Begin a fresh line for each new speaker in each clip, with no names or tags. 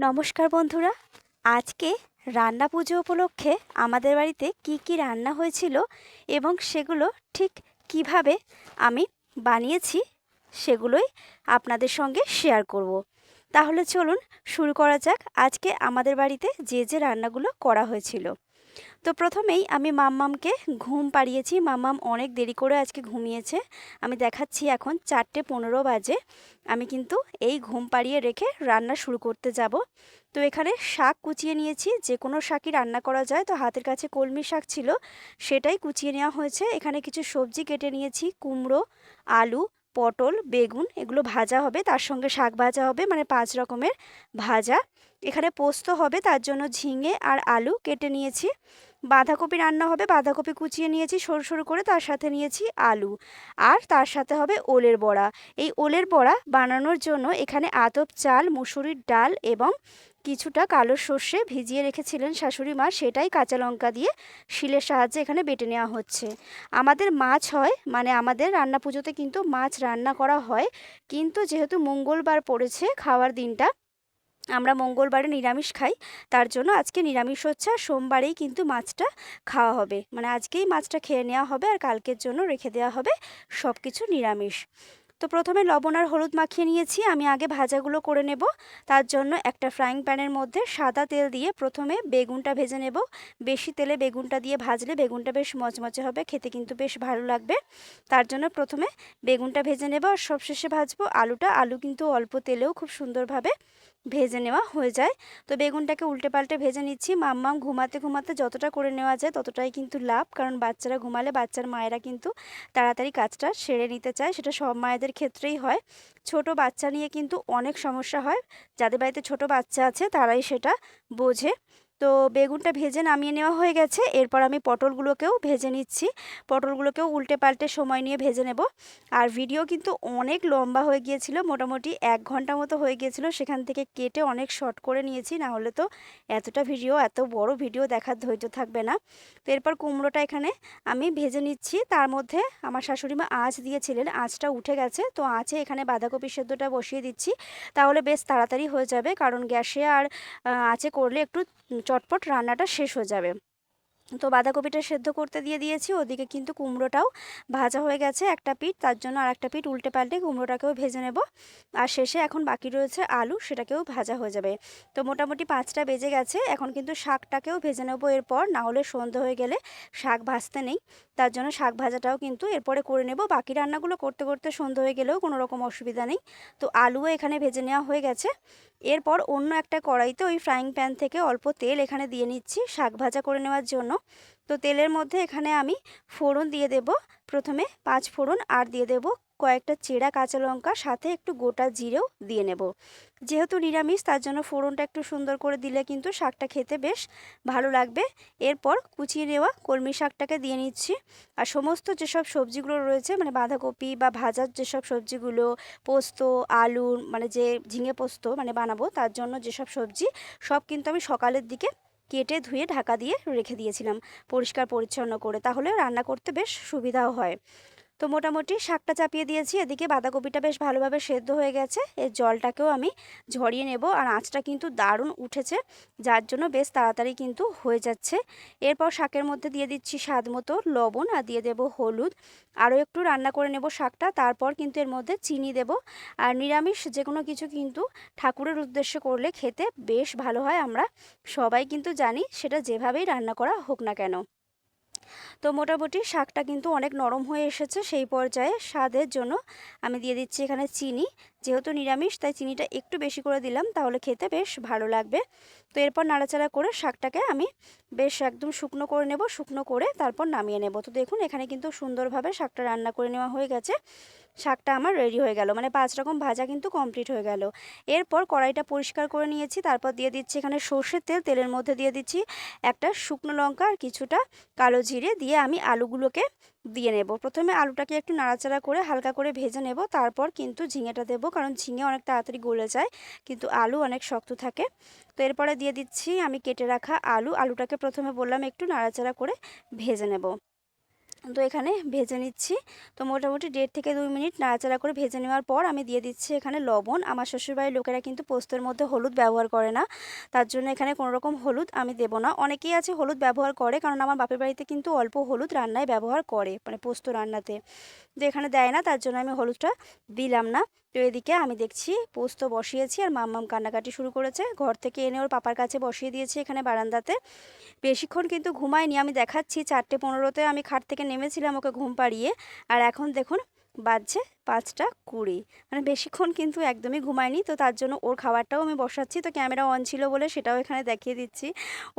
নমস্কার বন্ধুরা, আজকে রান্না পুজো উপলক্ষে আমাদের বাড়িতে কি কি রান্না হয়েছিল এবং সেগুলো ঠিক কীভাবে আমি বানিয়েছি সেগুলোই আপনাদের সঙ্গে শেয়ার করব। তাহলে চলুন শুরু করা যাক আজকে আমাদের বাড়িতে যে যে রান্নাগুলো করা হয়েছিল তো প্রথমেই আমি মাম্মামকে ঘুম পাড়িয়েছি। মাম্মাম অনেক দেরি করে আজকে ঘুমিয়েছে। আমি দেখাচ্ছি এখন চারটে পনেরো বাজে। আমি কিন্তু এই ঘুম পাড়িয়ে রেখে রান্না শুরু করতে যাব। তো এখানে শাক কুচিয়ে নিয়েছি। যে কোনো শাকই রান্না করা যায়। তো হাতের কাছে কলমি শাক ছিল, সেটাই কুচিয়ে নেওয়া হয়েছে। এখানে কিছু সবজি কেটে নিয়েছি। কুমড়ো, আলু পটল, বেগুন এগুলো ভাজা হবে, তার সঙ্গে শাক ভাজা হবে মানে পাঁচ রকমের ভাজা। এখানে পোস্ত হবে, তার জন্য ঝিঙে আর আলু কেটে নিয়েছি। বাঁধাকপি রান্না হবে, বাঁধাকপি কুচিয়ে নিয়েছি, সরু সরু করে তার সাথে নিয়েছি আলু। আর তার সাথে হবে ওলের বড়া। এই ওলের বড়া বানানোর জন্য এখানে আতপ চাল, মুসুরির ডাল এবং কিছুটা কালো সর্ষে ভিজিয়ে রেখেছিলেন শাশুড়ি মা। সেটাই কাঁচা লঙ্কা দিয়ে শিলের সাহায্যে এখানে বেটে নেওয়া হচ্ছে। আমাদের মাছ হয় মানে আমাদের রান্না পুজোতে কিন্তু মাছ রান্না করা হয়। কিন্তু যেহেতু মঙ্গলবার পড়েছে খাওয়ার দিনটা আমরা মঙ্গলবারে নিরামিষ খাই, তার জন্য আজকে নিরামিষ হচ্ছে আর সোমবারেই কিন্তু মাছটা খাওয়া হবে। মানে আজকেই মাছটা খেয়ে নেওয়া হবে আর কালকের জন্য রেখে দেওয়া হবে সব কিছু নিরামিষ। তো প্রথমে লবণ আর হলুদ মাখিয়ে নিয়েছি, আমি আগে ভাজাগুলো করে নেব। তার জন্য একটা ফ্রাইং প্যানের মধ্যে সাদা তেল দিয়ে প্রথমে বেগুনটা ভেজে নেব। বেশি তেলে বেগুনটা দিয়ে ভাজলে বেগুনটা বেশ মচমচে হবে, খেতে কিন্তু বেশ ভালো লাগবে। তার জন্য প্রথমে বেগুনটা ভেজে নেব আর সবশেষে ভাজবো আলুটা। আলু কিন্তু অল্প তেলেও খুব সুন্দরভাবে ভেজে নেওয়া হয়ে যায়। তো বেগুনটাকে উল্টে পাল্টে ভেজে নিচ্ছি। মাম্মাম ঘুমাতে ঘুমাতে যতটা করে নেওয়া যায় ততটাই কিন্তু লাভ। কারণ বাচ্চারা ঘুমালে বাচ্চার মায়েরা কিন্তু তাড়াতাড়ি কাজটা সেরে নিতে চায়। সেটা সব মায়েদের ক্ষেত্রেই হয়। ছোট বাচ্চা নিয়ে কিন্তু অনেক সমস্যা হয়। যাদের বাড়িতে ছোট বাচ্চা আছে তারাই সেটা বোঝে। তো বেগুনটা ভেজে নামিয়ে নেওয়া হয়ে গেছে। এরপর আমি পটলগুলোকেও ভেজে নিচ্ছি। পটলগুলোকেও উল্টে পাল্টে সময় নিয়ে ভেজে নেব। আর ভিডিও কিন্তু অনেক লম্বা হয়ে গিয়েছিল, মোটামুটি এক ঘণ্টা মতো হয়ে গিয়েছিল। সেখান থেকে কেটে অনেক শর্ট করে নিয়েছি, না হলে তো এতটা ভিডিও, এত বড় ভিডিও দেখার ধৈর্য থাকবে না। তো এরপর কুমড়োটা এখানে আমি ভেজে নিচ্ছি। তার মধ্যে আমার শাশুড়ি মা আঁচ দিয়েছিলেন, আঁচটা উঠে গেছে। তো আঁচে এখানে বাঁধাকপি সেদ্ধটা বসিয়ে দিচ্ছি। তাহলে বেশ তাড়াতাড়ি হয়ে যাবে, কারণ গ্যাসে আর আঁচে করলে একটু চটপট রান্নাটা শেষ হয়ে যাবে। তো বাঁধাকপিটা সেদ্ধ করতে দিয়ে দিয়েছি, ওদিকে কিন্তু কুমড়োটাও ভাজা হয়ে গেছে একটা পিঠ, তার জন্য আর একটা পিঠ উল্টে পাল্টে কুমড়োটাকেও ভেজে নেব। আর শেষে এখন বাকি রয়েছে আলু, সেটাকেও ভাজা হয়ে যাবে। তো মোটামুটি পাঁচটা বেজে গেছে, এখন কিন্তু শাকটাকেও ভেজে নেব এরপর, না হলে হয়ে গেলে শাক ভাজতে নেই। তার জন্য শাক ভাজাটাও কিন্তু এরপরে করে নেব। বাকি রান্নাগুলো করতে করতে সন্ধে হয়ে গেলেও কোনো রকম অসুবিধা নেই। তো আলুও এখানে ভেজে নেওয়া হয়ে গেছে। এরপর অন্য একটা কড়াইতে ওই ফ্রাইং প্যান থেকে অল্প তেল এখানে দিয়ে নিচ্ছি, শাক ভাজা করে নেওয়ার জন্য। তো তেলের মধ্যে এখানে আমি ফোড়ন দিয়ে দেব। প্রথমে পাঁচ ফোড়ন আর দিয়ে দেব কয়েকটা চেরা কাঁচা লঙ্কা, সাথে একটু গোটা জিরেও দিয়ে নেব। যেহেতু নিরামিষ, তার জন্য ফোড়নটা একটু সুন্দর করে দিলে কিন্তু শাকটা খেতে বেশ ভালো লাগবে। এরপর কুচিয়ে নেওয়া কলমি শাকটাকে দিয়ে নিচ্ছি। আর সমস্ত যেসব সবজিগুলো রয়েছে মানে বাঁধাকপি বা ভাজার যেসব সবজিগুলো, পোস্ত, আলু মানে যে ঝিঙে পোস্ত মানে বানাবো, তার জন্য যেসব সবজি, সব কিন্তু আমি সকালের দিকে কেটে ধুয়ে ঢাকা দিয়ে রেখে দিয়েছিলাম। পরিষ্কার পরিচ্ছন্ন করে, তাহলে রান্না করতে বেশ সুবিধাও হয়। তো মোটামুটি শাকটা চাপিয়ে দিয়েছি। এদিকে বাঁধাকপিটা বেশ ভালোভাবে সেদ্ধ হয়ে গেছে। এর জলটাকেও আমি ঝরিয়ে নেব আর আঁচটা কিন্তু দারুণ উঠেছে, যার জন্য বেশ তাড়াতাড়ি কিন্তু হয়ে যাচ্ছে। এরপর শাকের মধ্যে দিয়ে দিচ্ছি স্বাদ মতো লবণ আর দিয়ে দেব হলুদ। আরও একটু রান্না করে নেব শাকটা, তারপর কিন্তু এর মধ্যে চিনি দেব। আর নিরামিষ যে কোনো কিছু কিন্তু ঠাকুরের উদ্দেশ্যে করলে খেতে বেশ ভালো হয়, আমরা সবাই কিন্তু জানি সেটা যেভাবেই রান্না করা হোক না কেন। তো মোটামুটি শাকটা কিন্তু অনেক নরম হয়ে এসেছে, সেই পর্যায়ে স্বাদের জন্য আমি দিয়ে দিচ্ছি এখানে চিনি যেহেতু নিরামিষ, তাই চিনিটা একটু বেশি করে দিলাম, তাহলে খেতে বেশ ভালো লাগবে। তো এরপর নাড়াচাড়া করে শাকটাকে আমি বেশ একদম শুকনো করে নেব, শুকনো করে তারপর নামিয়ে নেব। তো দেখুন, এখানে কিন্তু সুন্দরভাবে শাকটা রান্না করে নেওয়া হয়ে গেছে। শাকটা আমার রেডি হয়ে গেল মানে পাঁচ রকম ভাজা কিন্তু কমপ্লিট হয়ে গেল। এরপর কড়াইটা পরিষ্কার করে নিয়েছি, তারপর দিয়ে দিচ্ছি এখানে সর্ষের তেল, তেলের মধ্যে দিয়ে দিচ্ছি একটা শুকনো লঙ্কা আর কিছুটা কালো জিরে দিয়ে আমি আলুগুলোকে দিয়ে নেব। প্রথমে আলুটাকে একটু নাড়াচাড়া করে হালকা করে ভেজে নেব। তারপর কিন্তু ঝিঙেটা দেব, কারণ ঝিঙে অনেক তাড়াতাড়ি গলে যায়, কিন্তু আলু অনেক শক্ত থাকে। তো এরপরে দিয়ে দিচ্ছি আমি কেটে রাখা আলু। আলুটাকে প্রথমে বললাম একটু নাড়াচাড়া করে ভেজে নেব। তো এখানে ভেজে নিচ্ছি। তো মোটামুটি দেড় থেকে দুই মিনিট নাড়াচাড়া করে ভেজে নেওয়ার পর আমি দিয়ে দিচ্ছি এখানে লবণ। আমার শ্বশুরবাড়ির লোকেরা কিন্তু পোস্তের মধ্যে হলুদ ব্যবহার করে না। তার জন্য এখানে কোনো রকম হলুদ আমি দেবো না। অনেকেই আছে হলুদ ব্যবহার করে কারণ আমার বাপের বাড়িতে কিন্তু অল্প হলুদ রান্নায় ব্যবহার করে মানে পোস্ত রান্নাতে। তো এখানে দেয় না, তার জন্য আমি হলুদটা দিলাম না। তো এদিকে আমি দেখছি পোস্ত বসিয়েছি আর মাম্মাম কান্নাকাটি শুরু করেছে। ঘর থেকে এনে ওর পাপার কাছে বসিয়ে দিয়েছি এখানে বারান্দাতে। বেশিক্ষণ কিন্তু ঘুমায়নি। আমি দেখাচ্ছি চারটে পনেরোতে আমি খাট থেকে নেমেছিলাম ওকে ঘুম পাড়িয়ে, আর এখন দেখুন বাজছে পাঁচটা কুড়ি। মানে বেশিক্ষণ কিন্তু একদমই ঘুমায়নি, তো তার জন্য ওর খাবারটাও আমি বসাচ্ছি। তো ক্যামেরা অন ছিল বলে সেটাও এখানে দেখিয়ে দিচ্ছি।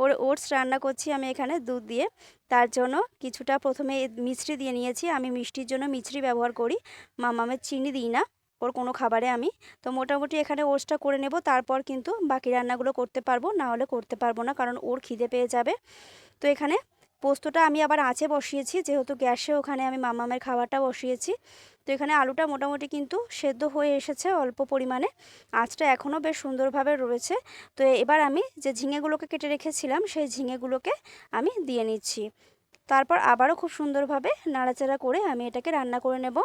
ওর ওটস রান্না করছি আমি এখানে দুধ দিয়ে। তার জন্য কিছুটা প্রথমে মিষ্টি দিয়ে নিয়েছি। আমি মিষ্টির জন্য মিছরি ব্যবহার করি। মামামের চিনি দিই না, ওর কোনো খাবারে আমি। তো মোটামুটি এখানে ওটসটা করে নেব, তারপর কিন্তু বাকি রান্নাগুলো করতে পারব, না হলে করতে পারব না, কারণ ওর খিদে পেয়ে যাবে। তো এখানে পোস্তটা আমি আবার আঁচে বসিয়েছি, যেহেতু গ্যাসে ওখানে আমি মামামের খাবারটা বসিয়েছি। তো এখানে আলুটা মোটামুটি কিন্তু সেদ্ধ হয়ে এসেছে অল্প পরিমাণে। আঁচটা এখনও বেশ সুন্দরভাবে রয়েছে। তো এবার আমি যে ঝিঙেগুলোকে কেটে রেখেছিলাম, সেই ঝিঙেগুলোকে আমি দিয়ে নিচ্ছি। তারপর আবারও খুব সুন্দরভাবে নাড়াচাড়া করে আমি এটাকে রান্না করে নেব।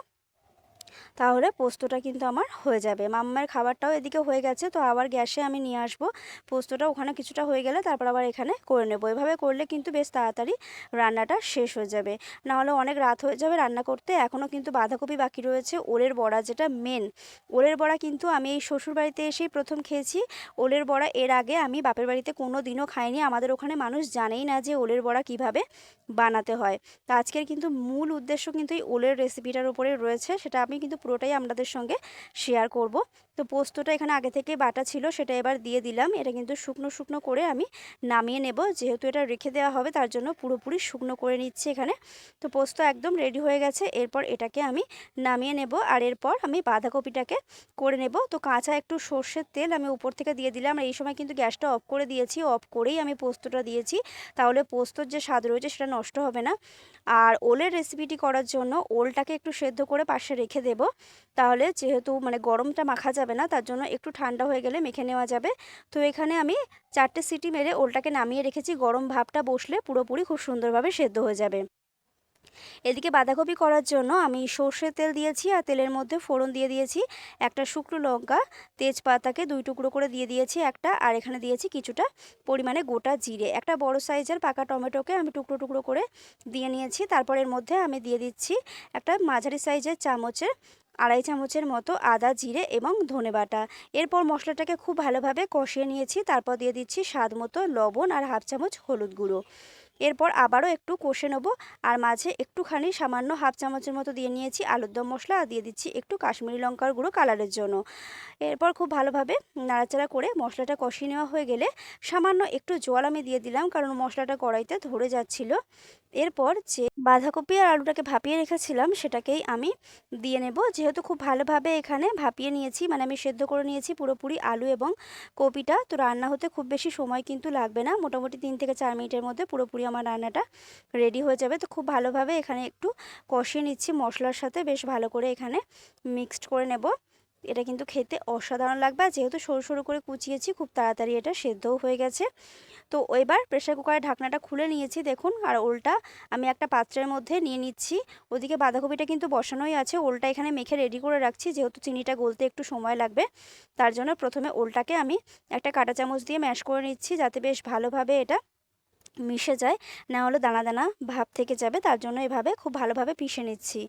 তাহলে পোস্তটা কিন্তু আমার হয়ে যাবে। মাম্মার খাবারটাও এদিকে হয়ে গেছে, তো আবার গ্যাসে আমি নিয়ে আসব। পোস্তটা ওখানে কিছুটা হয়ে গেলে তারপর আবার এখানে করে নেব। এভাবে করলে কিন্তু বেশ তাড়াতাড়ি রান্নাটা শেষ হয়ে যাবে। নাহলে অনেক রাত হয়ে যাবে রান্না করতে। এখনও কিন্তু বাঁধাকপি বাকি রয়েছে, ওলের বড়া যেটা মেন ওলের বড়া কিন্তু আমি এই শ্বশুর বাড়িতে এসেই প্রথম খেয়েছি। ওলের বড়া এর আগে আমি বাপের বাড়িতে কোনো দিনও খাইনি। আমাদের ওখানে মানুষ জানেই না যে ওলের বড়া কীভাবে বানাতে হয়। তো আজকের কিন্তু মূল উদ্দেশ্য কিন্তু এই ওলের রেসিপিটার উপরে রয়েছে। সেটা আমি কিন্তু পুরোটাই আপনাদের সঙ্গে শেয়ার করব। তো পোস্তটা এখানে আগে থেকে বাটা ছিল, সেটা এবার দিয়ে দিলাম। এটা কিন্তু শুকনো শুকনো করে আমি নামিয়ে নেব। যেহেতু এটা রেখে দেওয়া হবে, তার জন্য পুরোপুরি শুকনো করে নিচ্ছি এখানে। তো পোস্ত একদম রেডি হয়ে গেছে। এরপর এটাকে আমি নামিয়ে নেব। আর এরপর আমি বাঁধাকপিটাকে করে নেব। তো কাঁচা একটু সর্ষের তেল আমি উপর থেকে দিয়ে দিলাম। আর এই সময় কিন্তু গ্যাসটা অফ করে দিয়েছি। অফ করেই আমি পোস্তটা দিয়েছি। তাহলে পোস্তর যে স্বাদ রয়েছে, সেটা নষ্ট হবে না। আর ওলের রেসিপিটি করার জন্য ওলটাকে একটু সেদ্ধ করে পাশে রেখে দেব। তাহলে যেহেতু মানে গরমটা মাখা যাবে না, তার জন্য একটু ঠান্ডা হয়ে গেলে মেখে নেওয়া যাবে। তো এখানে আমি চারটে সিটি মেরে ওলটাকে নামিয়ে রেখেছি। গরম ভাবটা বসলে পুরোপুরি খুব সুন্দরভাবে সেদ্ধ হয়ে যাবে। এদিকে বাঁধাকপি করার জন্য আমি সর্ষের তেল দিয়েছি আর তেলের মধ্যে ফোড়ন দিয়ে দিয়েছি, একটা শুকনো লঙ্কা, তেজপাতাকে দুই টুকরো করে দিয়ে দিয়েছি একটা, আর এখানে দিয়েছি কিছুটা পরিমাণে গোটা জিরে। একটা বড় সাইজের পাকা টমেটোকে আমি টুকরো টুকরো করে দিয়ে নিয়েছি। তারপর এর মধ্যে আমি দিয়ে দিচ্ছি একটা মাঝারি সাইজের চামচের আড়াই চামচের মতো আদা, জিরে এবং ধনে বাটা। এরপর মশলাটাকে খুব ভালোভাবে কষিয়ে নিয়েছি। তারপর দিয়ে দিচ্ছি স্বাদ মতো লবণ আর হাফ চামচ হলুদ গুঁড়ো। এরপর আবারও একটু কষে নেব। আর মাঝে একটুখানি সামান্য হাফ চামচের মতো দিয়ে নিয়েছি আলুর দম মশলা আর দিয়ে দিচ্ছি একটু কাশ্মীরি লঙ্কার গুঁড়ো কালারের জন্য। এরপর খুব ভালোভাবে নাড়াচাড়া করে মশলাটা কষিয়ে নেওয়া হয়ে গেলে সামান্য একটু জল আমি দিয়ে দিলাম কারণ মশলাটা কড়াইতে ধরে যাচ্ছিল। এরপর যে বাঁধাকপি আর আলুটাকে ভাপিয়ে রেখেছিলাম সেটাকেই আমি দিয়ে নেব। যেহেতু খুব ভালোভাবে এখানে ভাপিয়ে নিয়েছি মানে আমি সেদ্ধ করে নিয়েছি পুরোপুরি আলু এবং কপিটা, তো রান্না হতে খুব বেশি সময় কিন্তু লাগবে না। মোটামুটি তিন থেকে চার মিনিটের মধ্যে পুরোপুরি আমার রান্নাটা রেডি হয়ে যাবে। তো খুব ভালোভাবে এখানে একটু কষিয়ে নিচ্ছি মশলার সাথে। বেশ ভালো করে এখানে মিক্সড করে নেব। এটা কিন্তু খেতে অসাধারণ লাগবে। যেহেতু সরু সরু করে কুচিয়েছি, খুব তাড়াতাড়ি এটা সেদ্ধও হয়ে গেছে। তো এবার প্রেশার কুকারের ঢাকনাটা খুলে নিয়েছি, দেখুন। আর ওলটা আমি একটা পাত্রের মধ্যে নিয়ে নিচ্ছি। ওদিকে বাঁধাকপিটা কিন্তু বসানোই আছে। ওলটা এখানে মেখে রেডি করে রাখছি। যেহেতু চিনিটা গলতে একটু সময় লাগবে, তার জন্য প্রথমে ওলটাকে আমি একটা কাঁটা চামচ দিয়ে ম্যাশ করে নিচ্ছি, যাতে বেশ ভালোভাবে এটা মিশে যায়, না হলে দানা দানা ভাব থেকে যাবে, তার জন্য এভাবে খুব ভালোভাবে পিষে নিচ্ছি।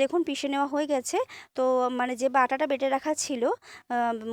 দেখুন পিষে নেওয়া হয়ে গেছে, তো মানে যে বাটাটা বেটে রাখা ছিল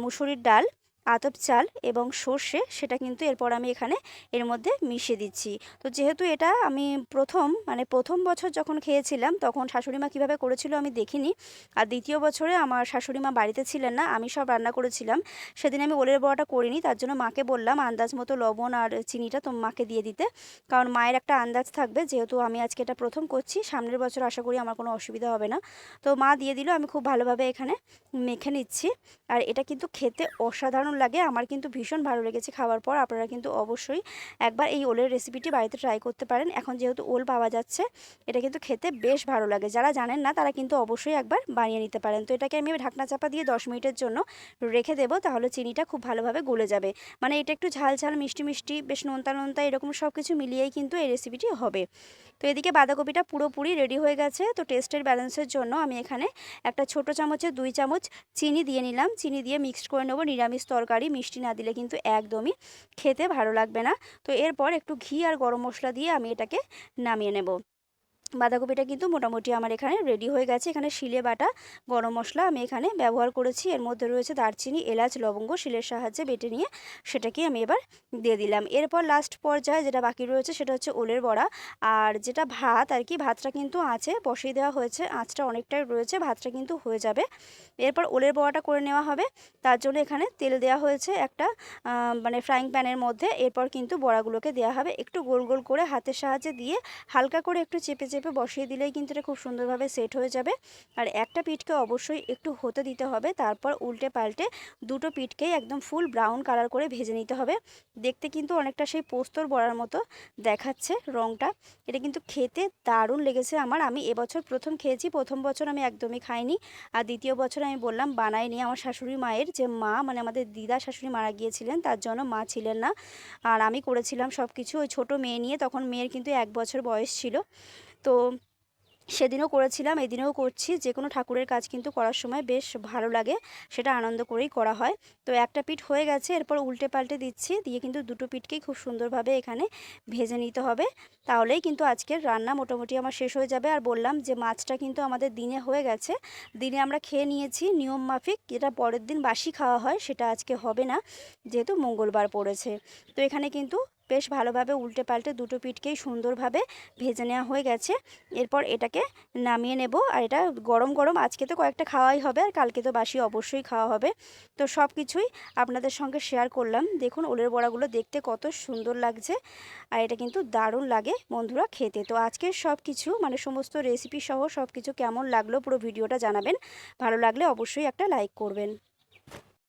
মুসুরির ডাল আতপ চাল এবং সর্ষে, সেটা কিন্তু এরপর আমি এখানে এর মধ্যে মিশিয়ে দিচ্ছি। তো যেহেতু এটা আমি প্রথম মানে প্রথম বছর যখন খেয়েছিলাম, তখন শাশুড়িমা কীভাবে করেছিল আমি দেখিনি। আর দ্বিতীয় বছরে আমার শাশুড়িমা বাড়িতে ছিলেন না, আমি সব রান্না করেছিলাম। সেদিন আমি ওলের বড়াটা করিনি, তার জন্য মাকে বললাম আন্দাজ মতো লবণ আর চিনিটা তো মাকে দিয়ে দিতে, কারণ মায়ের একটা আন্দাজ থাকবে। যেহেতু আমি আজকে এটা প্রথম করছি, সামনের বছর আশা করি আমার কোনো অসুবিধা হবে না। তো মা দিয়ে দিল, আমি খুব ভালোভাবে এখানে মেখে নিচ্ছি। আর এটা কিন্তু খেতে অসাধারণ অসাধারণ লাগে। আমার কিন্তু ভীষণ ভালো লেগেছে খাওয়ার পর। আপনারা কিন্তু অবশ্যই একবার এই ওলের রেসিপিটি বাড়িতে ট্রাই করতে পারেন। এখন যেহেতু ওল পাওয়া যাচ্ছে, এটা কিন্তু খেতে বেশ ভালো লাগে। যারা জানেন না, তারা কিন্তু অবশ্যই একবার বানিয়ে নিতে পারেন। তো এটাকে আমি ঢাকনা চাপা দিয়ে দশ মিনিটের জন্য রেখে দেবো, তাহলে চিনিটা খুব ভালোভাবে গলে যাবে। মানে এটা একটু ঝাল ঝাল, মিষ্টি মিষ্টি, বেশ নোনতা নোনতা এরকম সব কিছু মিলিয়েই কিন্তু এই রেসিপিটি হবে। তো এদিকে বাঁধাকপিটা পুরোপুরি রেডি হয়ে গেছে। তো টেস্টের ব্যালেন্সের জন্য আমি এখানে একটা ছোট চামচে দুই চামচ চিনি দিয়ে নিলাম। চিনি দিয়ে মিক্সড করে নেব, নিরামিষ মিষ্টি না দিলে কিন্তু একদমই খেতে ভালো লাগবে না। তো এরপর একটু ঘি আর গরম মশলা দিয়ে আমি এটাকে নামিয়ে নেব। বাঁধাকপিটা কিন্তু মোটামুটি আমার এখানে রেডি হয়ে গেছে। এখানে শিলে বাটা, গরম মশলা আমি এখানে ব্যবহার করেছি। এর মধ্যে রয়েছে দারচিনি, এলাচ, লবঙ্গ শিলের সাহায্যে বেটে নিয়ে সেটাকে আমি এবার দিয়ে দিলাম। এরপর লাস্ট পর্যায়ে যেটা বাকি রয়েছে সেটা হচ্ছে ওলের বড়া। আর যেটা ভাত, আর কি ভাতটা কিন্তু আছে বসিয়ে দেওয়া হয়েছে। আঁচটা অনেকটাই রয়েছে, ভাতটা কিন্তু হয়ে যাবে। এরপর ওলের বড়াটা করে নেওয়া হবে। তার জন্য এখানে তেল দেওয়া হয়েছে একটা মানে ফ্রাইং প্যানের মধ্যে। এরপর কিন্তু বড়াগুলোকে দেওয়া হবে। একটু গোল গোল করে হাতের সাহায্যে দিয়ে হালকা করে একটু চেপে চেপে বসিয়ে দিলেই কিন্তু এটা খুব সুন্দরভাবে সেট হয়ে যাবে। আর একটা পিঠকে অবশ্যই একটু হতে দিতে হবে, তারপর উল্টে পাল্টে দুটো পিঠকেই একদম ফুল ব্রাউন কালার করে ভেজে নিতে হবে। দেখতে কিন্তু অনেকটা সেই পোস্তর বড়ার মতো দেখাচ্ছে রঙটা এটা কিন্তু খেতে দারুণ লেগেছে আমার। আমি এবছর প্রথম খেয়েছি, প্রথম বছর আমি একদমই খাইনি। আর দ্বিতীয় বছর আমি বললাম, বানাইনি আমার শাশুড়ি মায়ের যে মা মানে আমাদের দিদা শাশুড়ি মারা গিয়েছিলেন, তার জন্য মা ছিলেন না। আর আমি করেছিলাম সব কিছু ওই ছোটো মেয়ে নিয়ে তখন মেয়ের কিন্তু এক বছর বয়স ছিল। তো সেদিনও করেছিলাম, এদিনেও করছি। যে কোনো ঠাকুরের কাজ কিন্তু করার সময় বেশ ভালো লাগে, সেটা আনন্দ করেই করা হয়। তো একটা পিঠ হয়ে গেছে, এরপর উল্টে পাল্টে দিচ্ছি, দিয়ে কিন্তু দুটো পিঠকেই খুব সুন্দরভাবে এখানে ভেজে নিতে হবে। তাহলেই কিন্তু আজকের রান্না মোটামুটি আমার শেষ হয়ে যাবে। আর বললাম যে, মাছটা কিন্তু আমাদের দিনে হয়ে গেছে। দিনে আমরা খেয়ে নিয়েছি নিয়ম মাফিক, যেটা পরের দিন বাসি খাওয়া হয়, সেটা আজকে হবে না, যেহেতু মঙ্গলবার পড়েছে। তো এখানে কিন্তু বেশ ভালোভাবে উল্টে পাল্টে দুটো পিঠকেই সুন্দরভাবে ভেজে নেওয়া হয়ে গেছে। এরপর এটাকে নামিয়ে নেব। আর এটা গরম গরম আজকে তো কয়েকটা খাওয়াই হবে আর কালকে তো বাসি অবশ্যই খাওয়া হবে। তো সব কিছুই আপনাদের সঙ্গে শেয়ার করলাম। দেখুন ওলের বড়াগুলো দেখতে কত সুন্দর লাগছে আর এটা কিন্তু দারুণ লাগে বন্ধুরা খেতে। তো আজকের সব কিছু মানে সমস্ত রেসিপি সহ সব কিছু কেমন লাগল পুরো ভিডিওটা জানাবেন। ভালো লাগলে অবশ্যই একটা লাইক করবেন।